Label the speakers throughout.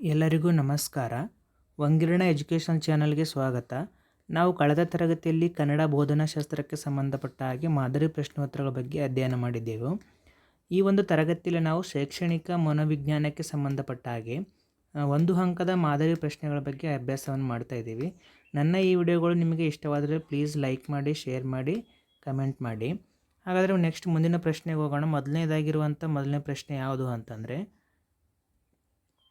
Speaker 1: ಎಲ್ಲರಿಗೂ ನಮಸ್ಕಾರ. ವಂಗಿರಣ ಎಜುಕೇಷನ್ ಚಾನಲ್ಗೆ ಸ್ವಾಗತ. ನಾವು ಕಳೆದ ತರಗತಿಯಲ್ಲಿ ಕನ್ನಡ ಬೋಧನಾಶಾಸ್ತ್ರಕ್ಕೆ ಸಂಬಂಧಪಟ್ಟ ಹಾಗೆ ಮಾದರಿ ಪ್ರಶ್ನೋತ್ತರಗಳ ಬಗ್ಗೆ ಅಧ್ಯಯನ ಮಾಡಿದ್ದೆವು. ಈ ಒಂದು ತರಗತಿಯಲ್ಲಿ ನಾವು ಶೈಕ್ಷಣಿಕ ಮನೋವಿಜ್ಞಾನಕ್ಕೆ ಸಂಬಂಧಪಟ್ಟ ಹಾಗೆ ಒಂದು ಅಂಕದ ಮಾದರಿ ಪ್ರಶ್ನೆಗಳ ಬಗ್ಗೆ ಅಭ್ಯಾಸವನ್ನು ಮಾಡ್ತಾ ಇದ್ದೀವಿ. ನನ್ನ ಈ ವಿಡಿಯೋಗಳು ನಿಮಗೆ ಇಷ್ಟವಾದರೆ ಪ್ಲೀಸ್ ಲೈಕ್ ಮಾಡಿ, ಶೇರ್ ಮಾಡಿ, ಕಮೆಂಟ್ ಮಾಡಿ. ಹಾಗಾದರೆ ನೆಕ್ಸ್ಟ್ ಮುಂದಿನ ಪ್ರಶ್ನೆಗೆ ಹೋಗೋಣ. ಮೊದಲನೇದಾಗಿರುವಂಥ ಮೊದಲನೇ ಪ್ರಶ್ನೆ ಯಾವುದು ಅಂತಂದರೆ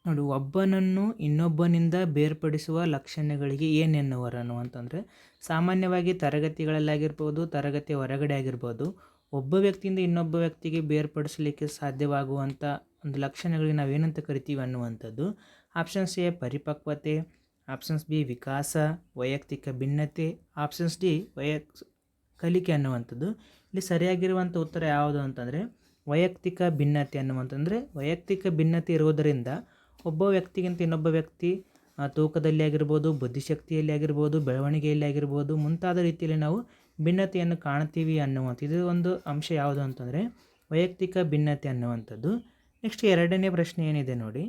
Speaker 1: ನೋಡಿ, ಒಬ್ಬನನ್ನು ಇನ್ನೊಬ್ಬನಿಂದ ಬೇರ್ಪಡಿಸುವ ಲಕ್ಷಣಗಳಿಗೆ ಏನೆನ್ನುವರನು ಅಂತಂದರೆ, ಸಾಮಾನ್ಯವಾಗಿ ತರಗತಿಗಳಲ್ಲಾಗಿರ್ಬೋದು ತರಗತಿ ಹೊರಗಡೆ ಆಗಿರ್ಬೋದು, ಒಬ್ಬ ವ್ಯಕ್ತಿಯಿಂದ ಇನ್ನೊಬ್ಬ ವ್ಯಕ್ತಿಗೆ ಬೇರ್ಪಡಿಸಲಿಕ್ಕೆ ಸಾಧ್ಯವಾಗುವಂಥ ಒಂದು ಲಕ್ಷಣಗಳಿಗೆ ನಾವೇನಂತ ಕರಿತೀವಿ ಅನ್ನುವಂಥದ್ದು. ಆಪ್ಷನ್ಸ್ ಎ, ಪರಿಪಕ್ವತೆ ಆಪ್ಷನ್ಸ್ ಬಿ, ವಿಕಾಸ, ವೈಯಕ್ತಿಕ ಭಿನ್ನತೆ ಆಪ್ಷನ್ಸ್ ಡಿ, ವೈಯಕ್, ಕಲಿಕೆ ಅನ್ನುವಂಥದ್ದು. ಇಲ್ಲಿ ಸರಿಯಾಗಿರುವಂಥ ಉತ್ತರ ಯಾವುದು ಅಂತಂದರೆ, ವೈಯಕ್ತಿಕ ಭಿನ್ನತೆ ಅನ್ನುವಂತಂದರೆ, ವೈಯಕ್ತಿಕ ಭಿನ್ನತೆ ಇರುವುದರಿಂದ ಒಬ್ಬ ವ್ಯಕ್ತಿಗಿಂತ ಇನ್ನೊಬ್ಬ ವ್ಯಕ್ತಿ ತೂಕದಲ್ಲಿ ಆಗಿರ್ಬೋದು, ಬುದ್ಧಿಶಕ್ತಿಯಲ್ಲಿ ಆಗಿರ್ಬೋದು, ಬೆಳವಣಿಗೆಯಲ್ಲಿ ಆಗಿರ್ಬೋದು, ಮುಂತಾದ ರೀತಿಯಲ್ಲಿ ನಾವು ಭಿನ್ನತೆಯನ್ನು ಕಾಣ್ತೀವಿ ಅನ್ನುವಂಥ ಇದು ಒಂದು ಅಂಶ ಯಾವುದು ಅಂತಂದರೆ, ವೈಯಕ್ತಿಕ ಭಿನ್ನತೆ ಅನ್ನುವಂಥದ್ದು. ನೆಕ್ಸ್ಟ್ ಎರಡನೇ ಪ್ರಶ್ನೆ ಏನಿದೆ ನೋಡಿ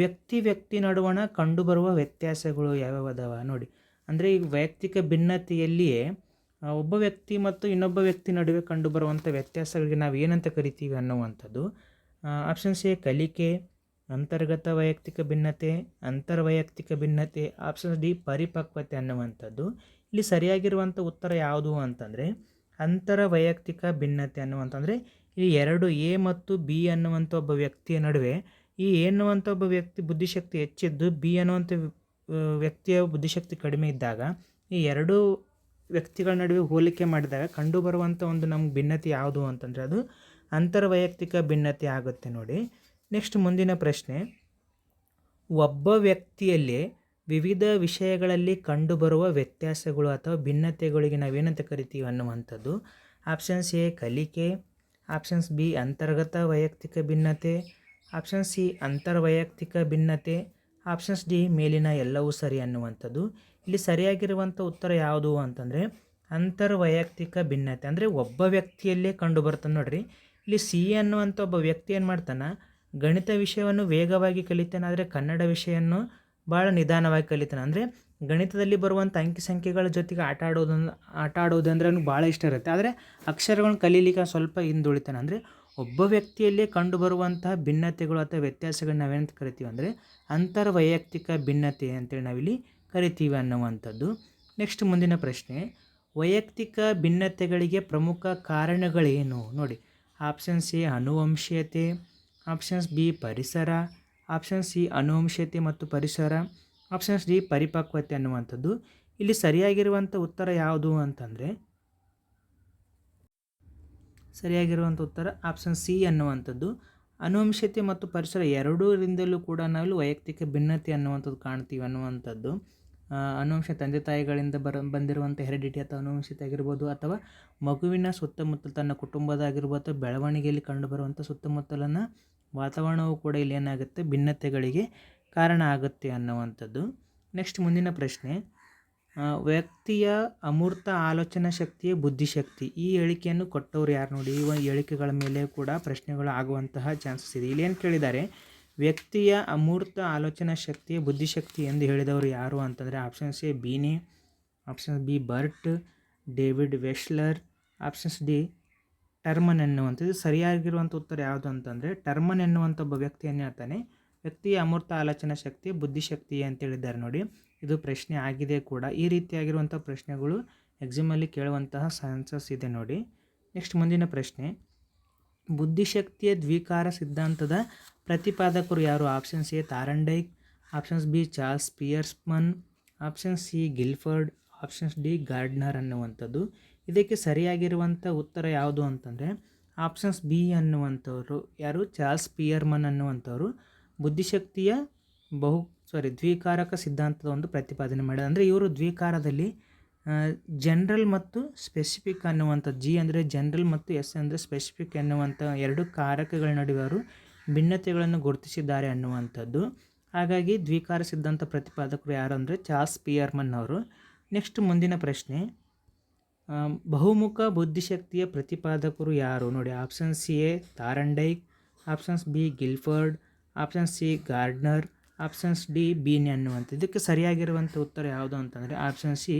Speaker 1: ವ್ಯಕ್ತಿ ವ್ಯಕ್ತಿ ನಡುವಣ ಕಂಡುಬರುವ ವ್ಯತ್ಯಾಸಗಳು ಯಾವ್ಯಾವ ಅದಾವ ನೋಡಿ. ಅಂದರೆ ಈ ವೈಯಕ್ತಿಕ ಭಿನ್ನತೆಯಲ್ಲಿಯೇ ಒಬ್ಬ ವ್ಯಕ್ತಿ ಮತ್ತು ಇನ್ನೊಬ್ಬ ವ್ಯಕ್ತಿ ನಡುವೆ ಕಂಡುಬರುವಂಥ ವ್ಯತ್ಯಾಸಗಳಿಗೆ ನಾವು ಏನಂತ ಕರಿತೀವಿ ಅನ್ನುವಂಥದ್ದು. ಆಪ್ಷನ್ಸ್ ಎ ಕಲಿಕೆ ಅಂತರ್ಗತ ವೈಯಕ್ತಿಕ ಭಿನ್ನತೆ, ಅಂತರ್ವೈಯಕ್ತಿಕ ಭಿನ್ನತೆ ಆಪ್ಷನ್ ಡಿ ಪರಿಪಕ್ವತೆ ಅನ್ನುವಂಥದ್ದು. ಇಲ್ಲಿ ಸರಿಯಾಗಿರುವಂಥ ಉತ್ತರ ಯಾವುದು ಅಂತಂದರೆ ಅಂತರ ವೈಯಕ್ತಿಕ ಭಿನ್ನತೆ ಅನ್ನುವಂತಂದರೆ ಇಲ್ಲಿ ಎರಡು ಎ ಮತ್ತು ಬಿ ಅನ್ನುವಂಥ ಒಬ್ಬ ವ್ಯಕ್ತಿಯ ನಡುವೆ, ಈ ಎ ಅನ್ನುವಂಥ ಒಬ್ಬ ವ್ಯಕ್ತಿ ಬುದ್ಧಿಶಕ್ತಿ ಹೆಚ್ಚಿದ್ದು ಬಿ ಅನ್ನುವಂಥ ವ್ಯಕ್ತಿಯ ಬುದ್ಧಿಶಕ್ತಿ ಕಡಿಮೆ ಇದ್ದಾಗ, ಈ ಎರಡೂ ವ್ಯಕ್ತಿಗಳ ನಡುವೆ ಹೋಲಿಕೆ ಮಾಡಿದಾಗ ಕಂಡುಬರುವಂಥ ಒಂದು ನಮ್ಗೆ ಭಿನ್ನತೆ ಯಾವುದು ಅಂತಂದರೆ, ಅದು ಅಂತರ್ವೈಯಕ್ತಿಕ ಭಿನ್ನತೆ ಆಗುತ್ತೆ ನೋಡಿ. ನೆಕ್ಸ್ಟ್ ಮುಂದಿನ ಪ್ರಶ್ನೆ. ಒಬ್ಬ ವ್ಯಕ್ತಿಯಲ್ಲಿ ವಿವಿಧ ವಿಷಯಗಳಲ್ಲಿ ಕಂಡುಬರುವ ವ್ಯತ್ಯಾಸಗಳು ಅಥವಾ ಭಿನ್ನತೆಗಳಿಗೆ ನಾವೇನಂತ ಕರಿತೀವಿ ಅನ್ನುವಂಥದ್ದು. ಆಪ್ಷನ್ಸ್ ಎ, ಕಲಿಕೆ. ಆಪ್ಷನ್ಸ್ ಬಿ, ಅಂತರ್ಗತ ವೈಯಕ್ತಿಕ ಭಿನ್ನತೆ. ಆಪ್ಷನ್ ಸಿ, ಅಂತರ್ವೈಯಕ್ತಿಕ ಭಿನ್ನತೆ. ಆಪ್ಷನ್ಸ್ ಡಿ, ಮೇಲಿನ ಎಲ್ಲವೂ ಸರಿ ಅನ್ನುವಂಥದ್ದು. ಇಲ್ಲಿ ಸರಿಯಾಗಿರುವಂಥ ಉತ್ತರ ಯಾವುದು ಅಂತಂದರೆ, ಅಂತರ್ವೈಯಕ್ತಿಕ ಭಿನ್ನತೆ. ಅಂದರೆ ಒಬ್ಬ ವ್ಯಕ್ತಿಯಲ್ಲೇ ಕಂಡು ಬರ್ತಾನೆ ನೋಡ್ರಿ. ಇಲ್ಲಿ ಸಿ ಅನ್ನುವಂಥ ಒಬ್ಬ ವ್ಯಕ್ತಿ ಏನು ಮಾಡ್ತಾನೆ ಗಣಿತ ವಿಷಯವನ್ನು ವೇಗವಾಗಿ ಕಲಿತಾನೆ ಆದರೆ ಕನ್ನಡ ವಿಷಯವನ್ನು ಭಾಳ ನಿಧಾನವಾಗಿ ಕಲಿತಾನೆ. ಅಂದರೆ ಗಣಿತದಲ್ಲಿ ಬರುವಂಥ ಅಂಕಿ ಸಂಖ್ಯೆಗಳ ಜೊತೆಗೆ ಆಟ ಆಡೋದನ್ನು ಆಟ ಆಡೋದು ಅಂದರೆ ಅವ್ನಿಗೆ ಭಾಳ ಇಷ್ಟ ಇರುತ್ತೆ. ಆದರೆ ಅಕ್ಷರಗಳನ್ನ ಕಲೀಲಿಕ್ಕೆ ಸ್ವಲ್ಪ ಹಿಂದುಳಿತಾನೆ. ಅಂದರೆ ಒಬ್ಬ ವ್ಯಕ್ತಿಯಲ್ಲಿ ಕಂಡುಬರುವಂತಹ ಭಿನ್ನತೆಗಳು ಅಥವಾ ವ್ಯತ್ಯಾಸಗಳನ್ನ ನಾವೇನಂತ ಕರಿತೀವಿ ಅಂದರೆ ಅಂತರ್ವೈಯಕ್ತಿಕ ಭಿನ್ನತೆ ಅಂತೇಳಿ ನಾವಿಲ್ಲಿ ಕರಿತೀವಿ ಅನ್ನುವಂಥದ್ದು. ನೆಕ್ಸ್ಟ್ ಮುಂದಿನ ಪ್ರಶ್ನೆ, ವೈಯಕ್ತಿಕ ಭಿನ್ನತೆಗಳಿಗೆ ಪ್ರಮುಖ ಕಾರಣಗಳೇನು? ನೋಡಿ ಆಪ್ಷನ್ಸ್ ಸಿ ಅನುವಂಶೀಯತೆ ಆಪ್ಷನ್ಸ್ ಬಿ ಪರಿಸರ ಆಪ್ಷನ್ ಸಿ ಅನುವಂಶತೆ ಮತ್ತು ಪರಿಸರ, ಆಪ್ಷನ್ಸ್ ಡಿ ಪರಿಪಕ್ವತೆ ಅನ್ನುವಂಥದ್ದು. ಇಲ್ಲಿ ಸರಿಯಾಗಿರುವಂಥ ಉತ್ತರ ಯಾವುದು ಅಂತಂದರೆ, ಸರಿಯಾಗಿರುವಂಥ ಉತ್ತರ ಆಪ್ಷನ್ ಸಿ ಅನ್ನುವಂಥದ್ದು. ಅನುವಂಶತೆ ಮತ್ತು ಪರಿಸರ ಎರಡೂರಿಂದಲೂ ಕೂಡ ನಾವು ವೈಯಕ್ತಿಕ ಭಿನ್ನತೆ ಅನ್ನುವಂಥದ್ದು ಕಾಣ್ತೀವಿ ಅನ್ನುವಂಥದ್ದು. ಅನುವಂಶ ತಂದೆ ತಾಯಿಗಳಿಂದ ಬರ ಬಂದಿರುವಂಥ ಹೆರಿಡಿಟಿ ಅಥವಾ ಅನುವಂಶತೆ ಆಗಿರ್ಬೋದು ಅಥವಾ ಮಗುವಿನ ಸುತ್ತಮುತ್ತ ತನ್ನ ಕುಟುಂಬದಾಗಿರ್ಬೋದು ಅಥವಾ ಬೆಳವಣಿಗೆಯಲ್ಲಿ ಕಂಡುಬರುವಂಥ ಸುತ್ತಮುತ್ತಲಿನ ವಾತಾವರಣವು ಕೂಡ ಇಲ್ಲಿ ಏನಾಗುತ್ತೆ ಭಿನ್ನತೆಗಳಿಗೆ ಕಾರಣ ಆಗುತ್ತೆ ಅನ್ನುವಂಥದ್ದು. ನೆಕ್ಸ್ಟ್ ಮುಂದಿನ ಪ್ರಶ್ನೆ ವ್ಯಕ್ತಿಯ ಅಮೂರ್ತ ಆಲೋಚನಾ ಶಕ್ತಿಯೇ ಬುದ್ಧಿಶಕ್ತಿ. ಈ ಹೇಳಿಕೆಯನ್ನು ಕೊಟ್ಟವರು ಯಾರು ನೋಡಿ? ಈ ಹೇಳಿಕೆಗಳ ಮೇಲೆ ಕೂಡ ಪ್ರಶ್ನೆಗಳು ಆಗುವಂತಹ ಚಾನ್ಸಸ್ ಇದೆ. ಇಲ್ಲಿ ಏನು ಕೇಳಿದ್ದಾರೆ? ವ್ಯಕ್ತಿಯ ಅಮೂರ್ತ ಆಲೋಚನಾ ಶಕ್ತಿ ಬುದ್ಧಿಶಕ್ತಿ ಎಂದು ಹೇಳಿದವರು ಯಾರು ಅಂತಂದರೆ options A Binet options B Burt, David Wechsler options D Terman ಎನ್ನುವಂಥದ್ದು. ಸರಿಯಾಗಿರುವಂಥ ಉತ್ತರ ಯಾವುದು ಅಂತಂದರೆ ಟರ್ಮನ್ ಎನ್ನುವಂಥ ಒಬ್ಬ ವ್ಯಕ್ತಿಯನ್ನು ಹೇಳ್ತಾನೆ, ವ್ಯಕ್ತಿಯ ಅಮೂರ್ತ ಆಲೋಚನಾ ಶಕ್ತಿ ಬುದ್ಧಿಶಕ್ತಿ ಅಂತ ಹೇಳಿದ್ದಾರೆ ನೋಡಿ. ಇದು ಪ್ರಶ್ನೆ ಆಗಿದೆ ಕೂಡ. ಈ ರೀತಿಯಾಗಿರುವಂಥ ಪ್ರಶ್ನೆಗಳು ಎಕ್ಸಾಮಲ್ಲಿ ಕೇಳುವಂತಹ ಚಾನ್ಸಸ್ ಇದೆ ನೋಡಿ. ನೆಕ್ಸ್ಟ್ ಮುಂದಿನ ಪ್ರಶ್ನೆ. ಬುದ್ಧಿಶಕ್ತಿಯ ದ್ವಿಕಾರ ಸಿದ್ಧಾಂತದ ಪ್ರತಿಪಾದಕರು ಯಾರು? Options A Thorndike options B Charles Spearman, option C Guilford options D Gardner ಅನ್ನುವಂಥದ್ದು. ಇದಕ್ಕೆ ಸರಿಯಾಗಿರುವಂಥ ಉತ್ತರ ಯಾವುದು ಅಂತಂದರೆ, ಆಪ್ಷನ್ಸ್ ಬಿ ಅನ್ನುವಂಥವ್ರು ಯಾರು? ಚಾರ್ಲ್ಸ್ ಪಿಯರ್ಮನ್ ಅನ್ನುವಂಥವ್ರು ಬುದ್ಧಿಶಕ್ತಿಯ ಬಹು ಸಾರಿ ದ್ವಿಕಾರಕ ಸಿದ್ಧಾಂತದ ಒಂದು ಪ್ರತಿಪಾದನೆ ಮಾಡಿದ. ಅಂದರೆ ಇವರು ದ್ವಿಕಾರದಲ್ಲಿ ಜನರಲ್ ಮತ್ತು ಸ್ಪೆಸಿಫಿಕ್ ಅನ್ನುವಂಥ ಜಿ ಅಂದರೆ ಜನರಲ್ ಮತ್ತು ಎಸ್ ಅಂದರೆ ಸ್ಪೆಸಿಫಿಕ್ ಎನ್ನುವಂಥ ಎರಡು ಕಾರಕಗಳ ನಡುವೆ ಅವರು ಭಿನ್ನತೆಗಳನ್ನು ಗುರುತಿಸಿದ್ದಾರೆ ಅನ್ನುವಂಥದ್ದು. ಹಾಗಾಗಿ ದ್ವಿಕಾರ ಸಿದ್ಧಾಂತ ಪ್ರತಿಪಾದಕರು ಯಾರು ಅಂದರೆ ಚಾರ್ಲ್ಸ್ ಪಿಯರ್ಮನ್ ಅವರು. ನೆಕ್ಸ್ಟ್ ಮುಂದಿನ ಪ್ರಶ್ನೆ. ಬಹುಮುಖ ಬುದ್ಧಿಶಕ್ತಿಯ ಪ್ರತಿಪಾದಕರು ಯಾರು? ನೋಡಿ option C A Thorndike options B Guilford option C Gardner options D Binet ಅನ್ನುವಂಥ ಇದಕ್ಕೆ ಸರಿಯಾಗಿರುವಂಥ ಉತ್ತರ ಯಾವುದು ಅಂತಂದರೆ ಆಪ್ಷನ್ ಸಿ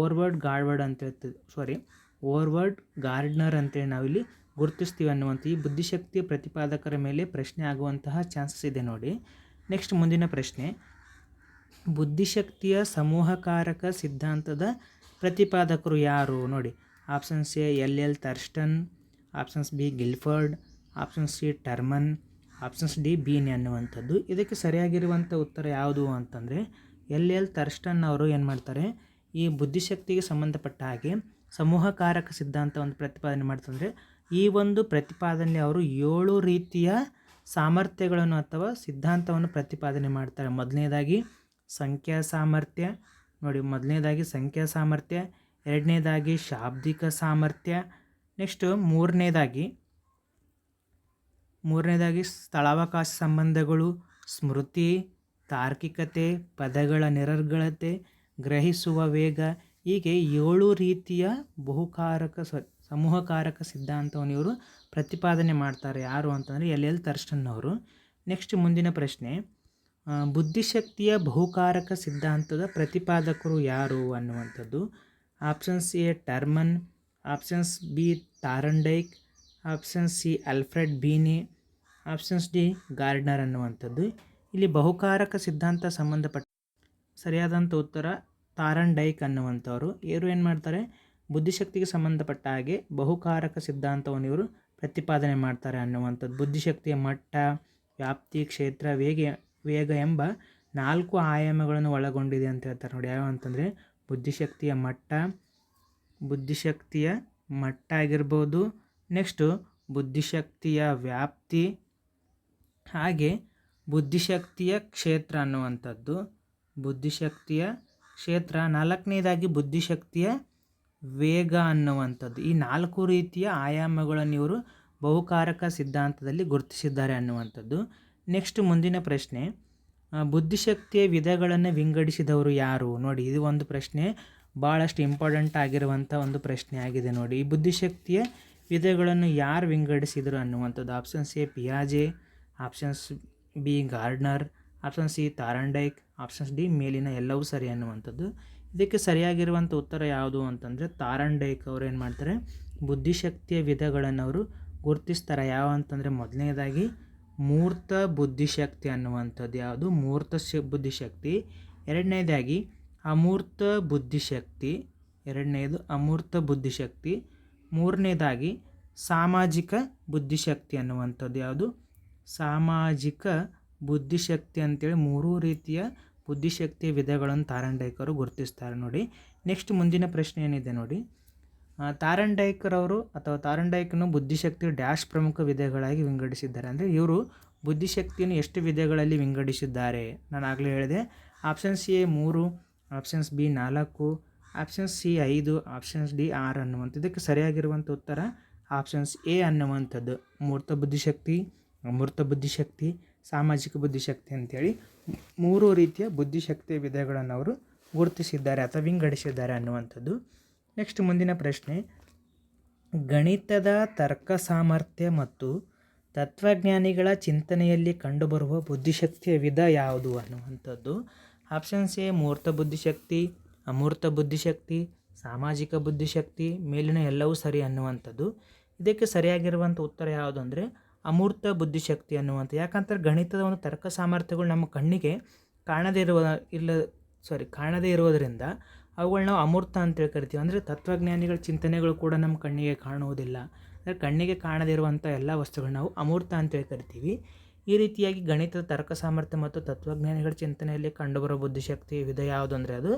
Speaker 1: ಓರ್ವರ್ಡ್ ಗಾರ್ಡ್ವರ್ಡ್ ಅಂತ ಹೇಳ್ತೀವಿ ಸಾರಿ ಓರ್ವರ್ಡ್ ಗಾರ್ಡ್ನರ್ ಅಂತೇಳಿ ನಾವಿಲ್ಲಿ ಗುರುತಿಸ್ತೀವಿ ಅನ್ನುವಂಥ ಈ ಬುದ್ಧಿಶಕ್ತಿಯ ಪ್ರತಿಪಾದಕರ ಮೇಲೆ ಪ್ರಶ್ನೆ ಆಗುವಂತಹ ಚಾನ್ಸಸ್ ಇದೆ ನೋಡಿ. ನೆಕ್ಸ್ಟ್ ಮುಂದಿನ ಪ್ರಶ್ನೆ. ಬುದ್ಧಿಶಕ್ತಿಯ ಸಮೂಹಕಾರಕ ಸಿದ್ಧಾಂತದ ಪ್ರತಿಪಾದಕರು ಯಾರು? ನೋಡಿ options A L L Thurstone options B Guilford option C Terman options D Binet ಅನ್ನುವಂಥದ್ದು. ಇದಕ್ಕೆ ಸರಿಯಾಗಿರುವಂಥ ಉತ್ತರ ಯಾವುದು ಅಂತಂದರೆ ಎಲ್ ಎಲ್ ಥರ್ಸ್ಟನ್ ಅವರು ಏನು ಮಾಡ್ತಾರೆ? ಈ ಬುದ್ಧಿಶಕ್ತಿಗೆ ಸಂಬಂಧಪಟ್ಟ ಹಾಗೆ ಸಮೂಹಕಾರಕ ಸಿದ್ಧಾಂತವನ್ನು ಪ್ರತಿಪಾದನೆ ಮಾಡ್ತಂದರೆ ಈ ಒಂದು ಪ್ರತಿಪಾದನೆ ಅವರು ಏಳು ರೀತಿಯ ಸಾಮರ್ಥ್ಯಗಳನ್ನು ಅಥವಾ ಸಿದ್ಧಾಂತವನ್ನು ಪ್ರತಿಪಾದನೆ ಮಾಡ್ತಾರೆ. ಮೊದಲನೇದಾಗಿ ಸಂಖ್ಯಾ ಸಾಮರ್ಥ್ಯ, ನೋಡಿ ಮೊದಲನೇದಾಗಿ ಸಂಖ್ಯಾ ಸಾಮರ್ಥ್ಯ, ಎರಡನೇದಾಗಿ ಶಾಬ್ದಿಕ ಸಾಮರ್ಥ್ಯ, ನೆಕ್ಸ್ಟು ಮೂರನೇದಾಗಿ ಮೂರನೇದಾಗಿ ಸ್ಥಳಾವಕಾಶ ಸಂಬಂಧಗಳು, ಸ್ಮೃತಿ, ತಾರ್ಕಿಕತೆ, ಪದಗಳ ನಿರರ್ಗಳತೆ ಗ್ರಹಿಸುವ ವೇಗ. ಹೀಗೆ ಏಳು ರೀತಿಯ ಬಹುಕಾರಕ ಸ, ಸಮೂಹಕಾರಕ ಸಿದ್ಧಾಂತವನ್ನು ಇವರು ಪ್ರತಿಪಾದನೆ ಮಾಡ್ತಾರೆ. ಯಾರು ಅಂತಂದರೆ ಎಲ್ ಎಲ್ ತರ್ಷನ್ನವರು ನೆಕ್ಸ್ಟ್ ಮುಂದಿನ ಪ್ರಶ್ನೆ ಬುದ್ಧಿಶಕ್ತಿಯ ಬಹುಕಾರಕ ಸಿದ್ಧಾಂತದ ಪ್ರತಿಪಾದಕರು ಯಾರು ಅನ್ನುವಂಥದ್ದು? Options A, Terman. Options B, Thorndike. Option C Alfred Binet. Options D, Gardner ಅನ್ನುವಂಥದ್ದು. ಇಲ್ಲಿ ಬಹುಕಾರಕ ಸಿದ್ಧಾಂತ ಸಂಬಂಧಪಟ್ಟ ಸರಿಯಾದಂಥ ಉತ್ತರ ತಾರನ್ ಡೈಕ್ ಅನ್ನುವಂಥವರು. ಇವರು ಏನು ಮಾಡ್ತಾರೆ? ಬುದ್ಧಿಶಕ್ತಿಗೆ ಸಂಬಂಧಪಟ್ಟ ಹಾಗೆ ಬಹುಕಾರಕ ಸಿದ್ಧಾಂತವನ್ನು ಇವರು ಪ್ರತಿಪಾದನೆ ಮಾಡ್ತಾರೆ ಅನ್ನುವಂಥದ್ದು. ಬುದ್ಧಿಶಕ್ತಿಯ ಮಟ್ಟ, ವ್ಯಾಪ್ತಿ, ಕ್ಷೇತ್ರ, ವೇಗ ವೇಗ ಎಂಬ ನಾಲ್ಕು ಆಯಾಮಗಳನ್ನು ಒಳಗೊಂಡಿದೆ ಅಂತ ಹೇಳ್ತಾರೆ ನೋಡಿ. ಯಾವ ಅಂತಂದರೆ ಬುದ್ಧಿಶಕ್ತಿಯ ಮಟ್ಟ ಬುದ್ಧಿಶಕ್ತಿಯ ಮಟ್ಟ ಆಗಿರ್ಬೋದು, ನೆಕ್ಸ್ಟು ಬುದ್ಧಿಶಕ್ತಿಯ ವ್ಯಾಪ್ತಿ, ಹಾಗೆ ಬುದ್ಧಿಶಕ್ತಿಯ ಕ್ಷೇತ್ರ ಅನ್ನುವಂಥದ್ದು. ಬುದ್ಧಿಶಕ್ತಿಯ ಕ್ಷೇತ್ರ. ನಾಲ್ಕನೇದಾಗಿ ಬುದ್ಧಿಶಕ್ತಿಯ ವೇಗ ಅನ್ನುವಂಥದ್ದು. ಈ ನಾಲ್ಕು ರೀತಿಯ ಆಯಾಮಗಳನ್ನು ಇವರು ಬಹುಕಾರಕ ಸಿದ್ಧಾಂತದಲ್ಲಿ ಗುರುತಿಸಿದ್ದಾರೆ ಅನ್ನುವಂಥದ್ದು. ನೆಕ್ಸ್ಟ್ ಮುಂದಿನ ಪ್ರಶ್ನೆ ಬುದ್ಧಿಶಕ್ತಿಯ ವಿಧಗಳನ್ನು ವಿಂಗಡಿಸಿದವರು ಯಾರು? ನೋಡಿ, ಇದು ಒಂದು ಪ್ರಶ್ನೆ ಭಾಳಷ್ಟು ಇಂಪಾರ್ಟೆಂಟ್ ಆಗಿರುವಂಥ ಒಂದು ಪ್ರಶ್ನೆ ಆಗಿದೆ ನೋಡಿ. ಈ ಬುದ್ಧಿಶಕ್ತಿಯ ವಿಧಗಳನ್ನು ಯಾರು ವಿಂಗಡಿಸಿದರು ಅನ್ನುವಂಥದ್ದು? Options A ಪಿಯಾಜೆ options B, Gardner option C Thorndike options D ಮೇಲಿನ ಎಲ್ಲವೂ ಸರಿ ಅನ್ನುವಂಥದ್ದು. ಇದಕ್ಕೆ ಸರಿಯಾಗಿರುವಂಥ ಉತ್ತರ ಯಾವುದು ಅಂತಂದರೆ ತಾರಂಡೈಕ್ ಅವರು ಏನು ಮಾಡ್ತಾರೆ? ಬುದ್ಧಿಶಕ್ತಿಯ ವಿಧಗಳನ್ನು ಅವರು ಗುರುತಿಸ್ತಾರೆ. ಯಾವ ಅಂತಂದರೆ ಮೊದಲನೇದಾಗಿ ಮೂರ್ತ ಬುದ್ಧಿಶಕ್ತಿ ಅನ್ನುವಂಥದ್ದು ಯಾವುದು? ಮೂರ್ತ ಶ ಬುದ್ಧಿಶಕ್ತಿ. ಎರಡನೇದಾಗಿ ಅಮೂರ್ತ ಬುದ್ಧಿಶಕ್ತಿ. ಎರಡನೇದು ಅಮೂರ್ತ ಬುದ್ಧಿಶಕ್ತಿ. ಮೂರನೇದಾಗಿ ಸಾಮಾಜಿಕ ಬುದ್ಧಿಶಕ್ತಿ ಅನ್ನುವಂಥದ್ದು ಯಾವುದು? ಸಾಮಾಜಿಕ ಬುದ್ಧಿಶಕ್ತಿ ಅಂತೇಳಿ ಮೂರೂ ರೀತಿಯ ಬುದ್ಧಿಶಕ್ತಿಯ ವಿಧಗಳನ್ನು ತಾರಂಡೈಕರು ಗುರುತಿಸ್ತಾರೆ ನೋಡಿ. ನೆಕ್ಸ್ಟ್ ಮುಂದಿನ ಪ್ರಶ್ನೆ ಏನಿದೆ ನೋಡಿ. ತಾರಂಡೈಕರ್ ಅವರು ಅಥವಾ ತಾರಂಡೈಕನು ಬುದ್ಧಿಶಕ್ತಿಯ ಡ್ಯಾಶ್ ಪ್ರಮುಖ ವಿಧಗಳಾಗಿ ವಿಂಗಡಿಸಿದ್ದಾರೆ. ಅಂದರೆ ಇವರು ಬುದ್ಧಿಶಕ್ತಿಯನ್ನು ಎಷ್ಟು ವಿಧಗಳಲ್ಲಿ ವಿಂಗಡಿಸಿದ್ದಾರೆ? ನಾನು ಆಗಲೇ ಹೇಳಿದೆ. ಆಪ್ಷನ್ ಸಿ ಎ ಮೂರು, ಆಪ್ಷನ್ಸ್ ಬಿ ನಾಲ್ಕು, ಆಪ್ಷನ್ಸ್ ಸಿ ಐದು, ಆಪ್ಷನ್ಸ್ ಡಿ ಆರ್ ಅನ್ನುವಂಥದ್ದಕ್ಕೆ ಸರಿಯಾಗಿರುವಂಥ ಉತ್ತರ ಆಪ್ಷನ್ಸ್ ಎ ಅನ್ನುವಂಥದ್ದು. ಮೂರ್ತ ಬುದ್ಧಿಶಕ್ತಿ, ಅಮೂರ್ತ ಬುದ್ಧಿಶಕ್ತಿ ಸಾಮಾಜಿಕ ಬುದ್ಧಿಶಕ್ತಿ ಅಂತೇಳಿ ಮೂರು ರೀತಿಯ ಬುದ್ಧಿಶಕ್ತಿಯ ವಿಧಗಳನ್ನು ಅವರು ಗುರುತಿಸಿದ್ದಾರೆ ಅಥವಾ ವಿಂಗಡಿಸಿದ್ದಾರೆ ಅನ್ನುವಂಥದ್ದು. ನೆಕ್ಸ್ಟ್ ಮುಂದಿನ ಪ್ರಶ್ನೆ, ಗಣಿತದ ತರ್ಕ ಸಾಮರ್ಥ್ಯ ಮತ್ತು ತತ್ವಜ್ಞಾನಿಗಳ ಚಿಂತನೆಯಲ್ಲಿ ಕಂಡುಬರುವ ಬುದ್ಧಿಶಕ್ತಿಯ ವಿಧ ಯಾವುದು ಅನ್ನುವಂಥದ್ದು. ಆಪ್ಷನ್ಸ್ ಎ ಮೂರ್ತ ಬುದ್ಧಿಶಕ್ತಿ, ಅಮೂರ್ತ ಬುದ್ಧಿಶಕ್ತಿ, ಸಾಮಾಜಿಕ ಬುದ್ಧಿಶಕ್ತಿ, ಮೇಲಿನ ಎಲ್ಲವೂ ಸರಿ ಅನ್ನುವಂಥದ್ದು. ಇದಕ್ಕೆ ಸರಿಯಾಗಿರುವಂಥ ಉತ್ತರ ಯಾವುದು ಅಂದರೆ ಅಮೂರ್ತ ಬುದ್ಧಿಶಕ್ತಿ ಅನ್ನುವಂಥ ಯಾಕಂತಾರೆ ಗಣಿತದ ಒಂದು ತರ್ಕ ಸಾಮರ್ಥ್ಯಗಳು ನಮ್ಮ ಕಣ್ಣಿಗೆ ಕಾಣದೇ ಇರುವ, ಇಲ್ಲ ಸಾರಿ ಕಾಣದೇ ಇರೋದರಿಂದ ಅವುಗಳನ್ನ ನಾವು ಅಮೂರ್ತ ಅಂತೇಳಿ ಕರಿತೀವಿ. ಅಂದರೆ ತತ್ವಜ್ಞಾನಿಗಳ ಚಿಂತನೆಗಳು ಕೂಡ ನಮ್ಮ ಕಣ್ಣಿಗೆ ಕಾಣುವುದಿಲ್ಲ. ಅಂದರೆ ಕಣ್ಣಿಗೆ ಕಾಣದೇ ಇರುವಂಥ ಎಲ್ಲ ವಸ್ತುಗಳನ್ನ ನಾವು ಅಮೂರ್ತ ಅಂತೇಳಿ ಕರಿತೀವಿ. ಈ ರೀತಿಯಾಗಿ ಗಣಿತದ ತರ್ಕ ಸಾಮರ್ಥ್ಯ ಮತ್ತು ತತ್ವಜ್ಞಾನಿಗಳ ಚಿಂತನೆಯಲ್ಲಿ ಕಂಡುಬರುವ ಬುದ್ಧಿಶಕ್ತಿ ವಿಧ ಯಾವುದು ಅಂದರೆ ಅದು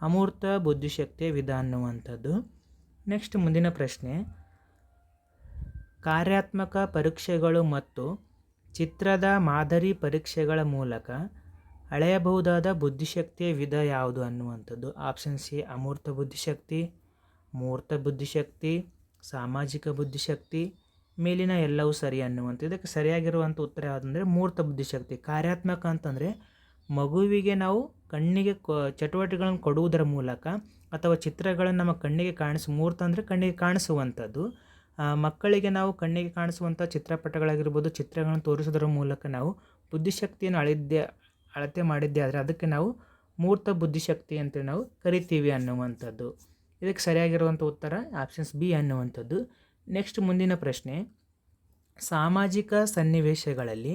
Speaker 1: ಅಮೂರ್ತ ಬುದ್ಧಿಶಕ್ತಿಯ ವಿಧ ಅನ್ನುವಂಥದ್ದು. ನೆಕ್ಸ್ಟ್ ಮುಂದಿನ ಪ್ರಶ್ನೆ. ಕಾರ್ಯಾತ್ಮಕ ಪರೀಕ್ಷೆಗಳು ಮತ್ತು ಚಿತ್ರದ ಮಾದರಿ ಪರೀಕ್ಷೆಗಳ ಮೂಲಕ ಅಳೆಯಬಹುದಾದ ಬುದ್ಧಿಶಕ್ತಿಯ ವಿಧ ಯಾವುದು ಅನ್ನುವಂಥದ್ದು. ಆಪ್ಷನ್ ಸಿ, ಅಮೂರ್ತ ಬುದ್ಧಿಶಕ್ತಿ, ಮೂರ್ತ ಬುದ್ಧಿಶಕ್ತಿ, ಸಾಮಾಜಿಕ ಬುದ್ಧಿಶಕ್ತಿ, ಮೇಲಿನ ಎಲ್ಲವೂ ಸರಿ ಅನ್ನುವಂಥ ಇದಕ್ಕೆ ಸರಿಯಾಗಿರುವಂಥ ಉತ್ತರ ಯಾವುದಂದರೆ ಮೂರ್ತ ಬುದ್ಧಿಶಕ್ತಿ. ಕಾರ್ಯಾತ್ಮಕ ಅಂತಂದರೆ ಮಗುವಿಗೆ ನಾವು ಕಣ್ಣಿಗೆ ಕೊ, ಚಟುವಟಿಕೆಗಳನ್ನು ಕೊಡುವುದರ ಮೂಲಕ ಅಥವಾ ಚಿತ್ರಗಳನ್ನು ನಮ್ಮ ಕಣ್ಣಿಗೆ ಕಾಣಿಸ್, ಮೂರ್ತ ಅಂದರೆ ಕಣ್ಣಿಗೆ ಕಾಣಿಸುವಂಥದ್ದು. ಮಕ್ಕಳಿಗೆ ನಾವು ಕಣ್ಣಿಗೆ ಕಾಣಿಸುವಂಥ ಚಿತ್ರಪಟಗಳಾಗಿರ್ಬೋದು, ಚಿತ್ರಗಳನ್ನು ತೋರಿಸೋದ್ರ ಮೂಲಕ ನಾವು ಬುದ್ಧಿಶಕ್ತಿಯನ್ನು ಅಳಿದ್ದೆ ಅಳತೆ ಮಾಡಿದ್ದೆ. ಆದರೆ ಅದಕ್ಕೆ ನಾವು ಮೂರ್ತ ಬುದ್ಧಿಶಕ್ತಿ ಅಂತ ನಾವು ಕರಿತೀವಿ ಅನ್ನುವಂಥದ್ದು. ಇದಕ್ಕೆ ಸರಿಯಾಗಿರುವಂಥ ಉತ್ತರ ಆಪ್ಷನ್ಸ್ ಬಿ ಅನ್ನುವಂಥದ್ದು. ನೆಕ್ಸ್ಟ್ ಮುಂದಿನ ಪ್ರಶ್ನೆ. ಸಾಮಾಜಿಕ ಸನ್ನಿವೇಶಗಳಲ್ಲಿ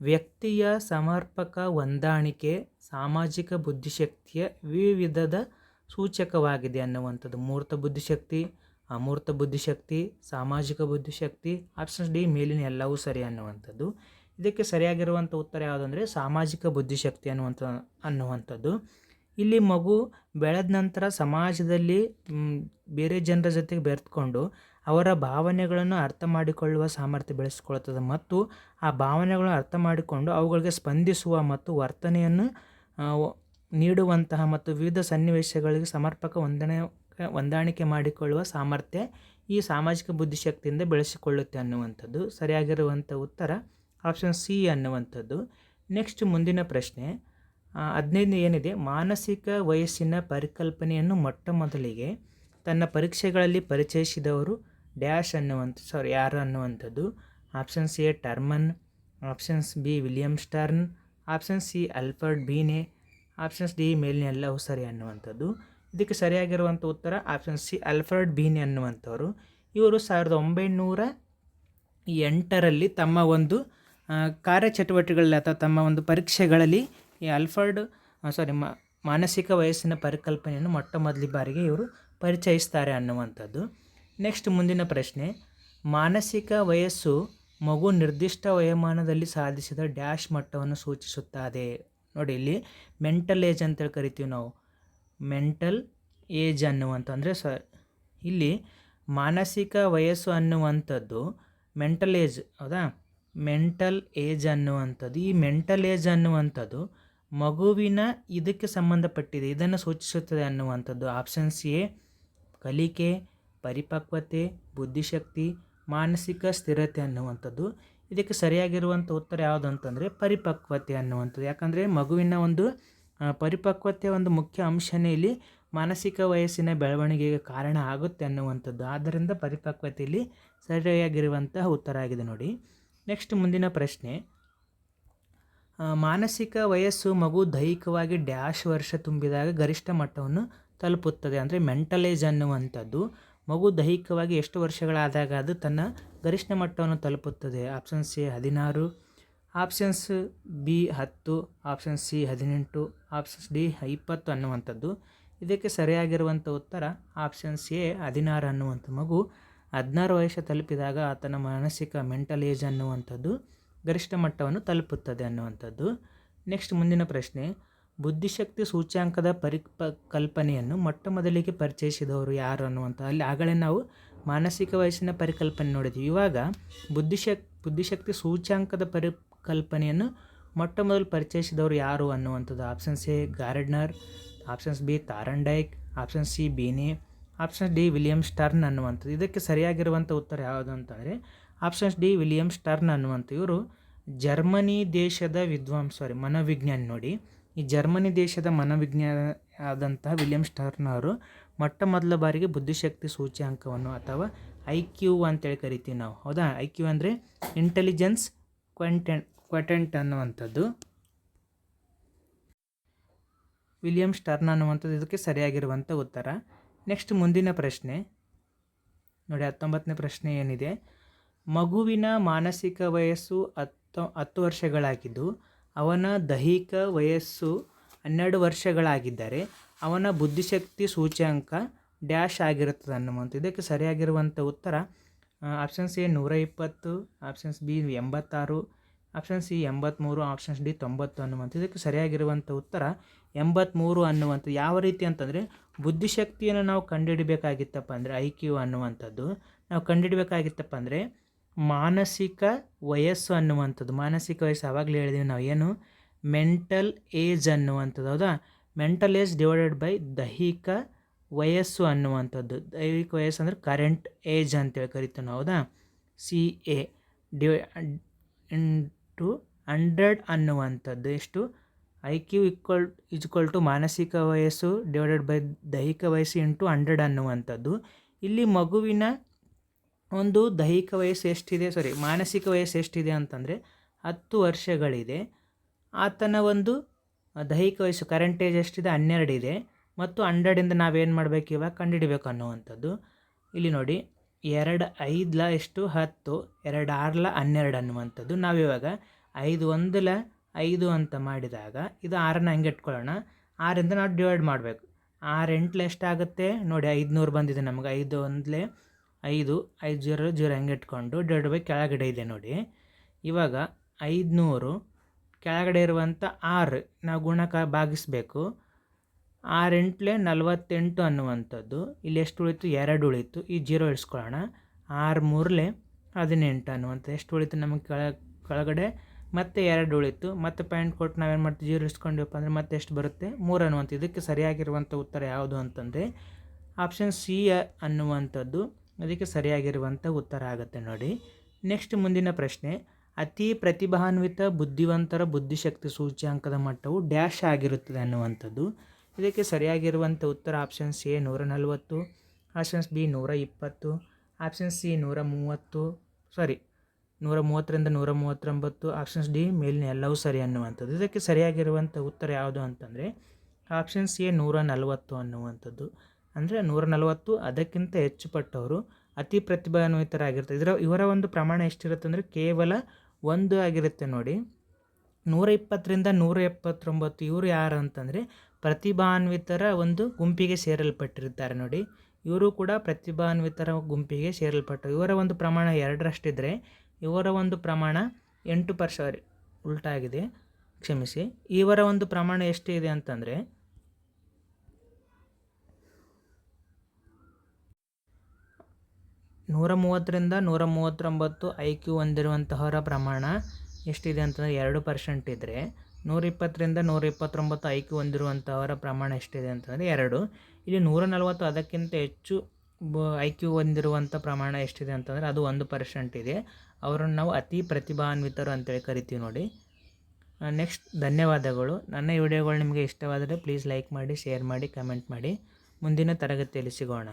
Speaker 1: ವ್ಯಕ್ತಿಯ ಸಮರ್ಪಕ ಹೊಂದಾಣಿಕೆ ಸಾಮಾಜಿಕ ಬುದ್ಧಿಶಕ್ತಿಯ ವಿವಿಧದ ಸೂಚಕವಾಗಿದೆ ಅನ್ನುವಂಥದ್ದು. ಮೂರ್ತ ಬುದ್ಧಿಶಕ್ತಿ ಅಮೂರ್ತ ಬುದ್ಧಿಶಕ್ತಿ, ಸಾಮಾಜಿಕ ಬುದ್ಧಿಶಕ್ತಿ ಆಪ್ಷನ್ಸ್ ಡಿ ಮೇಲಿನ ಎಲ್ಲವೂ ಸರಿ ಅನ್ನುವಂಥದ್ದು. ಇದಕ್ಕೆ ಸರಿಯಾಗಿರುವಂಥ ಉತ್ತರ ಯಾವುದಂದರೆ ಸಾಮಾಜಿಕ ಬುದ್ಧಿಶಕ್ತಿ ಅನ್ನುವಂಥ, ಅನ್ನುವಂಥದ್ದು. ಇಲ್ಲಿ ಮಗು ಬೆಳೆದ ನಂತರ ಸಮಾಜದಲ್ಲಿ ಬೇರೆ ಜನರ ಜೊತೆಗೆ ಬೆರೆತ್ಕೊಂಡು ಅವರ ಭಾವನೆಗಳನ್ನು ಅರ್ಥ ಮಾಡಿಕೊಳ್ಳುವ ಸಾಮರ್ಥ್ಯ ಬೆಳೆಸ್ಕೊಳ್ತದೆ ಮತ್ತು ಆ ಭಾವನೆಗಳನ್ನು ಅರ್ಥ ಮಾಡಿಕೊಂಡು ಅವುಗಳಿಗೆ ಸ್ಪಂದಿಸುವ ಮತ್ತು ವರ್ತನೆಯನ್ನು ನೀಡುವಂತಹ ಮತ್ತು ವಿವಿಧ ಸನ್ನಿವೇಶಗಳಿಗೆ ಸಮರ್ಪಕ ಹೊಂದಣೆ ಹೊಂದಾಣಿಕೆ ಮಾಡಿಕೊಳ್ಳುವ ಸಾಮರ್ಥ್ಯ ಈ ಸಾಮಾಜಿಕ ಬುದ್ಧಿಶಕ್ತಿಯಿಂದ ಬೆಳೆಸಿಕೊಳ್ಳುತ್ತೆ ಅನ್ನುವಂಥದ್ದು. ಸರಿಯಾಗಿರುವಂಥ ಉತ್ತರ ಆಪ್ಷನ್ ಸಿ ಅನ್ನುವಂಥದ್ದು. ನೆಕ್ಸ್ಟ್ ಮುಂದಿನ ಪ್ರಶ್ನೆ ಹದಿನೈದು ಏನಿದೆ? ಮಾನಸಿಕ ವಯಸ್ಸಿನ ಪರಿಕಲ್ಪನೆಯನ್ನು ಮೊಟ್ಟ ಮೊದಲಿಗೆ ತನ್ನ ಪರೀಕ್ಷೆಗಳಲ್ಲಿ ಪರಿಚಯಿಸಿದವರು ಡ್ಯಾಶ್ ಅನ್ನುವಂಥ, ಸಾರಿ, ಯಾರು ಅನ್ನುವಂಥದ್ದು? Options A Terman options B William Stern, option C Alfred Binet options D ಮೇಲಿನ ಎಲ್ಲವೂ ಸರಿ ಅನ್ನುವಂಥದ್ದು. ಇದಕ್ಕೆ ಸರಿಯಾಗಿರುವಂಥ ಉತ್ತರ ಆಪ್ಷನ್ ಸಿ ಅಲ್ಫರ್ಡ್ ಬೀನ್ ಅನ್ನುವಂಥವ್ರು. ಇವರು ಸಾವಿರದ ಒಂಬೈನೂರ ಎಂಟರಲ್ಲಿ ತಮ್ಮ ಒಂದು ಕಾರ್ಯಚಟುವಟಿಕೆಗಳಲ್ಲಿ ಅಥವಾ ತಮ್ಮ ಒಂದು ಪರೀಕ್ಷೆಗಳಲ್ಲಿ ಈ ಅಲ್ಫರ್ಡ್ ಸಾರಿ ಮಾನಸಿಕ ವಯಸ್ಸಿನ ಪರಿಕಲ್ಪನೆಯನ್ನು ಮೊಟ್ಟ ಮೊದಲ ಬಾರಿಗೆ ಇವರು ಪರಿಚಯಿಸ್ತಾರೆ ಅನ್ನುವಂಥದ್ದು. ನೆಕ್ಸ್ಟ್ ಮುಂದಿನ ಪ್ರಶ್ನೆ, ಮಾನಸಿಕ ವಯಸ್ಸು ಮಗು ನಿರ್ದಿಷ್ಟ ವಯೋಮಾನದಲ್ಲಿ ಸಾಧಿಸಿದ ಡ್ಯಾಶ್ ಮಟ್ಟವನ್ನು ಸೂಚಿಸುತ್ತದೆ ನೋಡಿ ಇಲ್ಲಿ, ಮೆಂಟಲ್ ಏಜ್ ಅಂತೇಳಿ ಕರಿತೀವಿ ನಾವು. ಮೆಂಟಲ್ ಏಜ್ ಅನ್ನುವಂಥ ಅಂದರೆ ಸ, ಇಲ್ಲಿ ಮಾನಸಿಕ ವಯಸ್ಸು ಅನ್ನುವಂಥದ್ದು ಮೆಂಟಲ್ ಏಜ್ ಹೌದಾ? ಮೆಂಟಲ್ ಏಜ್ ಅನ್ನುವಂಥದ್ದು. ಈ ಮೆಂಟಲ್ ಏಜ್ ಅನ್ನುವಂಥದ್ದು ಮಗುವಿನ ಇದಕ್ಕೆ ಸಂಬಂಧಪಟ್ಟಿದೆ. ಇದನ್ನು ಸೂಚಿಸುತ್ತದೆ ಅನ್ನುವಂಥದ್ದು. ಆಪ್ಷನ್ಸ್ ಎ, ಕಲಿಕೆ, ಪರಿಪಕ್ವತೆ, ಬುದ್ಧಿಶಕ್ತಿ, ಮಾನಸಿಕ ಸ್ಥಿರತೆ ಅನ್ನುವಂಥದ್ದು. ಇದಕ್ಕೆ ಸರಿಯಾಗಿರುವಂಥ ಉತ್ತರ ಯಾವುದು ಅಂತಂದರೆ ಪರಿಪಕ್ವತೆ ಅನ್ನುವಂಥದ್ದು. ಯಾಕಂದರೆ ಮಗುವಿನ ಒಂದು ಪರಿಪಕ್ವತೆ ಒಂದು ಮುಖ್ಯ ಅಂಶನೇ ಇಲ್ಲಿ ಮಾನಸಿಕ ವಯಸ್ಸಿನ ಬೆಳವಣಿಗೆಗೆ ಕಾರಣ ಆಗುತ್ತೆ ಅನ್ನುವಂಥದ್ದು. ಆದ್ದರಿಂದ ಪರಿಪಕ್ವತೆಯಲ್ಲಿ ಸರಿಯಾಗಿರುವಂತಹ ಉತ್ತರ ಆಗಿದೆ ನೋಡಿ. ನೆಕ್ಸ್ಟ್ ಮುಂದಿನ ಪ್ರಶ್ನೆ. ಮಾನಸಿಕ ವಯಸ್ಸು ಮಗು ದೈಹಿಕವಾಗಿ ಡ್ಯಾಶ್ ವರ್ಷ ತುಂಬಿದಾಗ ಗರಿಷ್ಠ ಮಟ್ಟವನ್ನು ತಲುಪುತ್ತದೆ ಅಂದರೆ ಮೆಂಟಲೈಜ್ ಅನ್ನುವಂಥದ್ದು. ಮಗು ದೈಹಿಕವಾಗಿ ಎಷ್ಟು ವರ್ಷಗಳಾದಾಗ ಅದು ತನ್ನ ಗರಿಷ್ಠ ಮಟ್ಟವನ್ನು ತಲುಪುತ್ತದೆ? ಆಪ್ಷನ್ ಸಿ ಹದಿನಾರು. ಆಪ್ಷನ್ಸ್ ಬಿ ಹತ್ತು ಆಪ್ಷನ್ ಸಿ ಹದಿನೆಂಟು, ಆಪ್ಷನ್ಸ್ ಡಿ ಇಪ್ಪತ್ತು ಅನ್ನುವಂಥದ್ದು. ಇದಕ್ಕೆ ಸರಿಯಾಗಿರುವಂಥ ಉತ್ತರ ಆಪ್ಷನ್ಸ್ ಎ ಹದಿನಾರು ಅನ್ನುವಂಥ ಮಗು. ಹದಿನಾರು ವಯಸ್ಸು ತಲುಪಿದಾಗ ಆತನ ಮಾನಸಿಕ ಮೆಂಟಲ್ ಏಜ್ ಅನ್ನುವಂಥದ್ದು ಗರಿಷ್ಠ ಮಟ್ಟವನ್ನು ತಲುಪುತ್ತದೆ ಅನ್ನುವಂಥದ್ದು. ನೆಕ್ಸ್ಟ್ ಮುಂದಿನ ಪ್ರಶ್ನೆ, ಬುದ್ಧಿಶಕ್ತಿ ಸೂಚ್ಯಾಂಕದ ಪರಿಪ ಕಲ್ಪನೆಯನ್ನು ಮೊಟ್ಟ ಮೊದಲಿಗೆ ಪರಿಚಯಿಸಿದವರು ಯಾರು ಅನ್ನುವಂಥ, ಅಲ್ಲಿ ಆಗಲೇ ನಾವು ಮಾನಸಿಕ ವಯಸ್ಸಿನ ಪರಿಕಲ್ಪನೆ ನೋಡಿದ್ವಿ. ಇವಾಗ ಬುದ್ಧಿಶಕ್, ಬುದ್ಧಿಶಕ್ತಿ ಸೂಚ್ಯಾಂಕದ ಪರಿಕಲ್ಪನೆಯನ್ನು ಮೊಟ್ಟ ಮೊದಲು ಪರಿಚಯಿಸಿದವರು ಯಾರು ಅನ್ನುವಂಥದ್ದು options A Gardner options B Thorndike option C Binet option D William Stern ಅನ್ನುವಂಥದ್ದು. ಇದಕ್ಕೆ ಸರಿಯಾಗಿರುವಂಥ ಉತ್ತರ ಯಾವುದು ಅಂತಂದರೆ ಆಪ್ಷನ್ಸ್ ಡಿ ವಿಲಿಯಮ್ ಸ್ಟರ್ನ್ ಅನ್ನುವಂಥ ಇವರು ಜರ್ಮನಿ ದೇಶದ ವಿದ್ವಾಂಸ ಸಾರಿ ಮನೋವಿಜ್ಞಾನಿ ನೋಡಿ. ಈ ಜರ್ಮನಿ ದೇಶದ ಮನೋವಿಜ್ಞಾನ ಆದಂತಹ ವಿಲಿಯಮ್ ಸ್ಟರ್ನ್ ಅವರು ಮೊಟ್ಟ ಮೊದಲ ಬಾರಿಗೆ ಬುದ್ಧಿಶಕ್ತಿ ಸೂಚ್ಯಾಂಕವನ್ನು ಅಥವಾ ಐ ಕ್ಯೂ ಅಂತೇಳಿ ಕರಿತೀವಿ ನಾವು. ಹೌದಾ? ಐ ಕ್ಯೂ ಅಂದರೆ ಇಂಟೆಲಿಜೆನ್ಸ್ ಕ್ವೆಂಟೆಂಟ್ ಕ್ವೆಟೆಂಟ್ ಅನ್ನುವಂಥದ್ದು. ವಿಲಿಯಮ್ ಸ್ಟರ್ನ್ ಅನ್ನುವಂಥದ್ದು ಇದಕ್ಕೆ ಸರಿಯಾಗಿರುವಂಥ ಉತ್ತರ. ನೆಕ್ಸ್ಟ್ ಮುಂದಿನ ಪ್ರಶ್ನೆ. ನೋಡಿ, ಹತ್ತೊಂಬತ್ತನೇ ಪ್ರಶ್ನೆ ಏನಿದೆ? ಮಗುವಿನ ಮಾನಸಿಕ ವಯಸ್ಸು ಹತ್ತು ಹತ್ತು ವರ್ಷಗಳಾಗಿದ್ದು, ಅವನ ದೈಹಿಕ ವಯಸ್ಸು ಹನ್ನೆರಡು ವರ್ಷಗಳಾಗಿದ್ದರೆ, ಅವನ ಬುದ್ಧಿಶಕ್ತಿ ಸೂಚ್ಯಾಂಕ ಡ್ಯಾಶ್ ಆಗಿರುತ್ತದೆ ಅನ್ನುವಂಥ ಇದಕ್ಕೆ ಸರಿಯಾಗಿರುವಂಥ ಉತ್ತರ ಆಪ್ಷನ್ಸ್ ಎ ನೂರ ಇಪ್ಪತ್ತು, ಆಪ್ಷನ್ಸ್ ಬಿ ಎಂಬತ್ತಾರು ಆಪ್ಷನ್ ಸಿ ಎಂಬತ್ತ್ಮೂರು ಆಪ್ಷನ್ಸ್ ಡಿ ತೊಂಬತ್ತು ಅನ್ನುವಂಥ ಇದಕ್ಕೆ ಸರಿಯಾಗಿರುವಂಥ ಉತ್ತರ ಎಂಬತ್ತ್ಮೂರು ಅನ್ನುವಂಥ ಯಾವ ರೀತಿ ಅಂತಂದರೆ, ಬುದ್ಧಿಶಕ್ತಿಯನ್ನು ನಾವು ಕಂಡುಹಿಡಬೇಕಾಗಿತ್ತಪ್ಪ ಅಂದರೆ, ಐ ಕ್ಯೂ ಅನ್ನುವಂಥದ್ದು. ನಾವು ಕಂಡುಹಿಡಬೇಕಾಗಿತ್ತಪ್ಪ ಅಂದರೆ, ಮಾನಸಿಕ ವಯಸ್ಸು ಅನ್ನುವಂಥದ್ದು. ಮಾನಸಿಕ ವಯಸ್ಸು, ಆವಾಗಲೇ ಹೇಳಿದ್ದೀವಿ ನಾವು ಏನು? ಮೆಂಟಲ್ ಏಜ್ ಅನ್ನುವಂಥದ್ದು, ಹೌದಾ? ಮೆಂಟಲ್ ಏಜ್ ಡಿವೈಡೆಡ್ ಬೈ ದೈಹಿಕ ವಯಸ್ಸು ಅನ್ನುವಂಥದ್ದು. ದೈಹಿಕ ವಯಸ್ಸು ಅಂದರೆ ಕರೆಂಟ್ ಏಜ್ ಅಂತೇಳಿ ಕರಿತೀವಿ ನಾವು, ಹೌದಾ? C A divide into hundred ಅನ್ನುವಂಥದ್ದು. ಎಷ್ಟು? I Q equal equal to ಮಾನಸಿಕ ವಯಸ್ಸು ಡಿವೈಡೆಡ್ ಬೈ ದೈಹಿಕ ವಯಸ್ಸು ಇಂಟು ಹಂಡ್ರೆಡ್ ಅನ್ನುವಂಥದ್ದು. ಇಲ್ಲಿ ಮಗುವಿನ ಒಂದು ದೈಹಿಕ ವಯಸ್ಸು ಎಷ್ಟಿದೆ ಸಾರಿ ಮಾನಸಿಕ ವಯಸ್ಸು ಎಷ್ಟಿದೆ ಅಂತಂದರೆ ಹತ್ತು ವರ್ಷಗಳಿದೆ. ಆತನ ಒಂದು ದೈಹಿಕ ವಯಸ್ಸು ಕರೆಂಟ್ ಏಜ್ ಎಷ್ಟಿದೆ, ಹನ್ನೆರಡಿದೆ. ಮತ್ತು ಹಂಡ್ರೆಡಿಂದ ನಾವೇನು ಮಾಡಬೇಕು ಇವಾಗ? ಕಂಡುಹಿಡಿಬೇಕು ಅನ್ನುವಂಥದ್ದು. ಇಲ್ಲಿ ನೋಡಿ ಎರಡು ಐದ್ಲ ಎಷ್ಟು? ಹತ್ತು. ಎರಡು ಆರ್ಲ ಹನ್ನೆರಡು ಅನ್ನುವಂಥದ್ದು. ನಾವಿವಾಗ ಐದು ಒಂದಲ ಐದು ಅಂತ ಮಾಡಿದಾಗ ಇದು ಆರನ್ನ ಹಂಗೆ ಇಟ್ಕೊಳ್ಳೋಣ. ಆರಿಂದ ನಾವು ಡಿವೈಡ್ ಮಾಡಬೇಕು. ಆರು ಎಷ್ಟಾಗುತ್ತೆ? ನೋಡಿ ಐದುನೂರು ಬಂದಿದೆ ನಮಗೆ. ಐದು ಒಂದಲೇ ಐದು ಐದು ಜೀರೋ ಜೀರೋ ಹಂಗೆ ಇಟ್ಕೊಂಡು ಡಿವೈಡ್ ಬೈ ಕೆಳಗಡೆ ಇದೆ ನೋಡಿ. ಇವಾಗ ಐದುನೂರು ಕೆಳಗಡೆ ಇರುವಂಥ ಆರು ನಾವು ಗುಣಕ ಭಾಗಿಸ್ಬೇಕು. ಆರು ನಲ್ವತ್ತೆಂಟು ಅನ್ನುವಂಥದ್ದು. ಇಲ್ಲಿ ಎಷ್ಟು ಉಳಿತು? ಎರಡು ಉಳಿತು. ಈ ಜೀರೋ ಇಳಿಸ್ಕೊಳ್ಳೋಣ. ಆರು ಮೂರಲೆ ಹದಿನೆಂಟು ಅನ್ನುವಂಥದ್ದು. ಎಷ್ಟು ಉಳಿತು ನಮಗೆ ಕೆಳ, ಕೆಳಗಡೆ? ಮತ್ತೆ ಎರಡು ಉಳಿತು. ಮತ್ತೆ ಪಾಯಿಂಟ್ ಕೊಟ್ಟು ನಾವೇನು ಮಾಡ್ತೀವಿ? ಜೀರೋ ಇಳಿಸ್ಕೊಂಡಿವಪ್ಪ ಅಂದರೆ ಮತ್ತೆ ಎಷ್ಟು ಬರುತ್ತೆ? ಮೂರು ಅನ್ನುವಂಥ ಇದಕ್ಕೆ ಸರಿಯಾಗಿರುವಂಥ ಉತ್ತರ ಯಾವುದು ಅಂತಂದರೆ ಆಪ್ಷನ್ ಸಿ ಅನ್ನುವಂಥದ್ದು. ಅದಕ್ಕೆ ಸರಿಯಾಗಿರುವಂಥ ಉತ್ತರ ಆಗುತ್ತೆ ನೋಡಿ. ನೆಕ್ಸ್ಟ್ ಮುಂದಿನ ಪ್ರಶ್ನೆ. ಅತಿ ಪ್ರತಿಭಾನ್ವಿತ, ಬುದ್ಧಿವಂತರ, ಬುದ್ಧಿಶಕ್ತಿ ಸೂಚ್ಯಾಂಕದ ಮಟ್ಟವು ಡ್ಯಾಶ್ ಆಗಿರುತ್ತದೆ ಅನ್ನುವಂಥದ್ದು. ಇದಕ್ಕೆ ಸರಿಯಾಗಿರುವಂಥ ಉತ್ತರ ಆಪ್ಷನ್ ಸಿ ನೂರ ನಲವತ್ತು ಆಪ್ಷನ್ಸ್ ಬಿ ನೂರ ಇಪ್ಪತ್ತು ಆಪ್ಷನ್ ಸಿ ನೂರ ಮೂವತ್ತು ಸಾರಿ ನೂರ ಮೂವತ್ತರಿಂದ ನೂರ ಮೂವತ್ತೊಂಬತ್ತು ಆಪ್ಷನ್ಸ್ ಡಿ ಮೇಲಿನ ಎಲ್ಲವೂ ಸರಿ ಅನ್ನುವಂಥದ್ದು. ಇದಕ್ಕೆ ಸರಿಯಾಗಿರುವಂಥ ಉತ್ತರ ಯಾವುದು ಅಂತಂದರೆ ಆಪ್ಷನ್ ಸಿ ನೂರ ನಲವತ್ತು ಅನ್ನುವಂಥದ್ದು. ಅಂದರೆ ನೂರ ನಲವತ್ತು ಅದಕ್ಕಿಂತ ಹೆಚ್ಚು ಪಟ್ಟವರು ಅತಿ ಪ್ರತಿಭಾನ್ವಿತರಾಗಿರ್ತಾರೆ. ಇದರ ಇವರ ಒಂದು ಪ್ರಮಾಣ ಎಷ್ಟಿರುತ್ತೆ ಅಂದರೆ ಕೇವಲ ಒಂದು ಆಗಿರುತ್ತೆ ನೋಡಿ. ನೂರ ಇಪ್ಪತ್ತರಿಂದ ನೂರ ಎಪ್ಪತ್ತೊಂಬತ್ತು ಇವರು ಯಾರು ಅಂತಂದರೆ ಪ್ರತಿಭಾನ್ವಿತರ ಒಂದು ಗುಂಪಿಗೆ ಸೇರಲ್ಪಟ್ಟಿರ್ತಾರೆ ನೋಡಿ. ಇವರು ಕೂಡ ಪ್ರತಿಭಾನ್ವಿತರ ಗುಂಪಿಗೆ ಸೇರಲ್ಪಟ್ಟರು. ಇವರ ಒಂದು ಪ್ರಮಾಣ ಎರಡರಷ್ಟಿದ್ದರೆ ಇವರ ಒಂದು ಪ್ರಮಾಣ ಎಂಟು ಪರ್ ಸಾರಿ ಉಲ್ಟಾಗಿದೆ. ಕ್ಷಮಿಸಿ. ಇವರ ಒಂದು ಪ್ರಮಾಣ ಎಷ್ಟಿದೆ ಅಂತಂದರೆ, ನೂರ ಮೂವತ್ತರಿಂದ ನೂರ ಮೂವತ್ತೊಂಬತ್ತು ಐ ಕ್ಯೂ ಹೊಂದಿರುವಂತಹವರ ಪ್ರಮಾಣ ಎಷ್ಟಿದೆ ಅಂತಂದರೆ, ಎರಡು ಪರ್ಸೆಂಟ್ ಇದ್ದರೆ ನೂರ ಇಪ್ಪತ್ತರಿಂದ ನೂರ ಇಪ್ಪತ್ತೊಂಬತ್ತು ಐಕ್ಯು ಕ್ಯೂ ಹೊಂದಿರುವಂಥವರ ಪ್ರಮಾಣ ಎಷ್ಟಿದೆ ಅಂತಂದರೆ ಎರಡು. ಇಲ್ಲಿ ನೂರ ನಲವತ್ತು ಅದಕ್ಕಿಂತ ಹೆಚ್ಚು ಬ, ಐಕ್ಯು ಕ್ಯೂ ಹೊಂದಿರುವಂಥ ಪ್ರಮಾಣ ಎಷ್ಟಿದೆ ಅಂತಂದರೆ ಅದು ಒಂದು ಪರ್ಸೆಂಟ್ ಇದೆ. ಅವರನ್ನು ನಾವು ಅತಿ ಪ್ರತಿಭಾನ್ವಿತರು ಅಂತೇಳಿ ಕರಿತೀವಿ ನೋಡಿ. ನೆಕ್ಸ್ಟ್ ಧನ್ಯವಾದಗಳು. ನನ್ನ ವಿಡಿಯೋಗಳು ನಿಮಗೆ ಇಷ್ಟವಾದರೆ ಪ್ಲೀಸ್ ಲೈಕ್ ಮಾಡಿ ಶೇರ್ ಮಾಡಿ ಕಮೆಂಟ್ ಮಾಡಿ. ಮುಂದಿನ ತರಗತಿಯಲ್ಲಿ ಸಿಗೋಣ.